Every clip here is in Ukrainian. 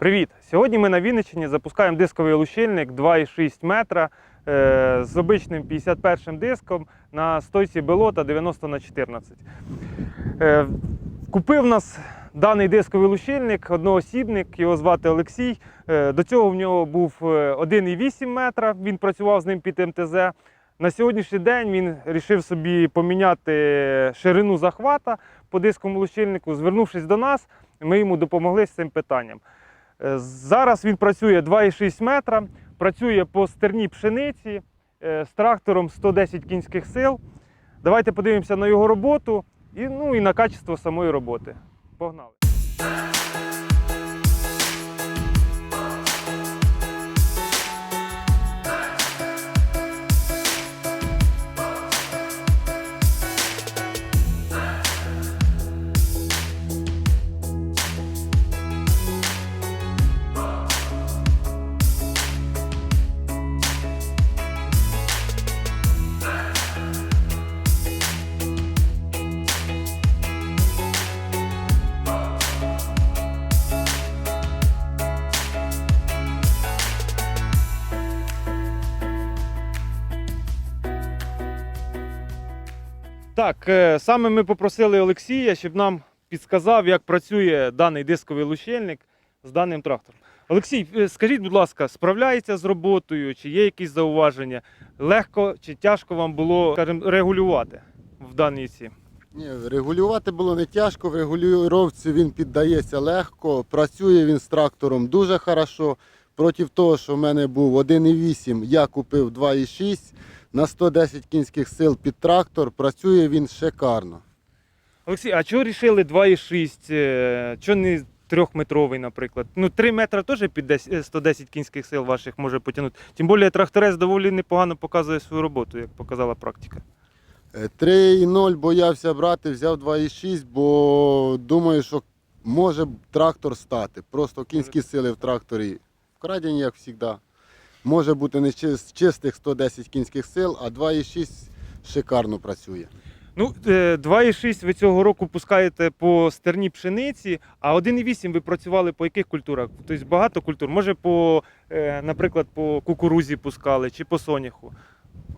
Привіт! Сьогодні ми на Вінниччині запускаємо дисковий лущильник 2,6 метра е, з обичним 51 диском на стойці Белота 90 на 14. Е, купив нас даний дисковий лущильник, одноосібник, його звати Олексій. Е, до цього в нього був е, 1,8 метра, він працював з ним під МТЗ. На сьогоднішній день він вирішив собі поміняти ширину захвата по дисковому лущильнику. Звернувшись до нас, ми йому допомогли з цим питанням. Е, Зараз він працює 2,6 метра, працює по стерній пшениці е, з трактором 110 кінських сил. Давайте подивимося на його роботу і, ну, і на качество самої роботи. Погнали! Так, е, саме ми попросили Олексія, щоб нам підсказав, як працює даний дисковий лущильник з даним трактором. Олексій, е, скажіть, будь ласка, справляється з роботою, чи є якісь зауваження? Легко чи тяжко вам було, скажімо, регулювати в даній ці? Ні, регулювати було не тяжко, в регулювання він піддається легко, працює він з трактором дуже хорошо. Проти того, що в мене був 1,8, я купив 2,6 на 110 кінських сил під трактор, працює він шикарно. Олексій, а чого рішили 2,6? е, Чого не трьохметровий, наприклад? Ну, 3 метри теж під 10 е, 110 кінських сил ваших може потягнути. Тим більше тракторець доволі непогано показує свою роботу, як показала практика. Е, 3,0 боявся брати, взяв 2,6, бо думаю, що може трактор стати. Просто кінські сили в тракторі вкрадені, як завжди. Може бути не з чистих 110 кінських сил, а 2,6 шикарно працює. Ну, е, 2,6 ви цього року пускаєте по стерній пшениці, а 1,8 ви працювали по яких культурах? Тобто багато культур. Може, по, е, наприклад, по кукурузі пускали чи по соняху.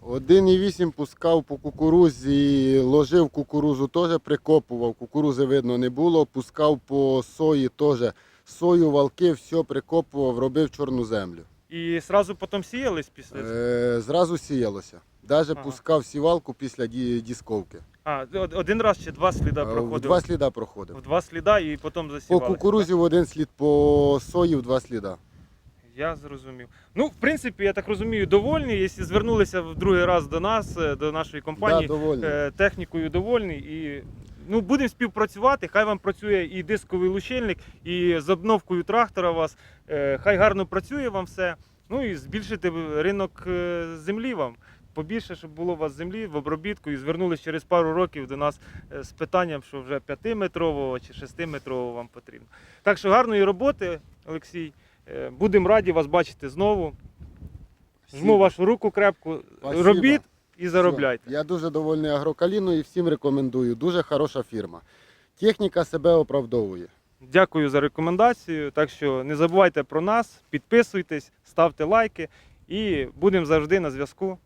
1,8 пускав по кукурузі, ложив кукурузу теж прикопував, кукурузи видно не було, пускав по сої теж. Сою, валки, все прикопував, робив чорну землю. І одразу потім сіялись після цього? Е, зразу сіялося. Навіть Ага. пускав сівалку після ді- дісковки. А, од- один раз чи два сліда Е, в проходив? Два сліда проходив. В два сліда і потім По засівали. кукурузі в один слід, по сої в два сліда. Я зрозумів. Ну, в принципі, я так розумію, довольні. Якщо звернулися в другий раз до нас, е, до нашої Да, компанії, довольний. е, технікою довольні. І ну, будемо співпрацювати. Хай вам працює і дисковий лучильник, і з обновкою трактора у вас. Е, Хай гарно працює вам все. Ну і збільшити ринок е, землі вам. Побільше, щоб було у вас землі в обробітку, і звернулися через пару років до нас е, з питанням, що вже 5-метрового чи 6-метрового вам потрібно. Так що гарної роботи, Олексій. Будемо раді вас бачити знову. Жму вашу руку крепку. Спасибо. Робіть і заробляйте. Я дуже довольний агрокаліною і всім рекомендую. Дуже хороша фірма. Техніка себе оправдовує. Дякую за рекомендацію. Так що не забувайте про нас, підписуйтесь, ставте лайки і будемо завжди на зв'язку.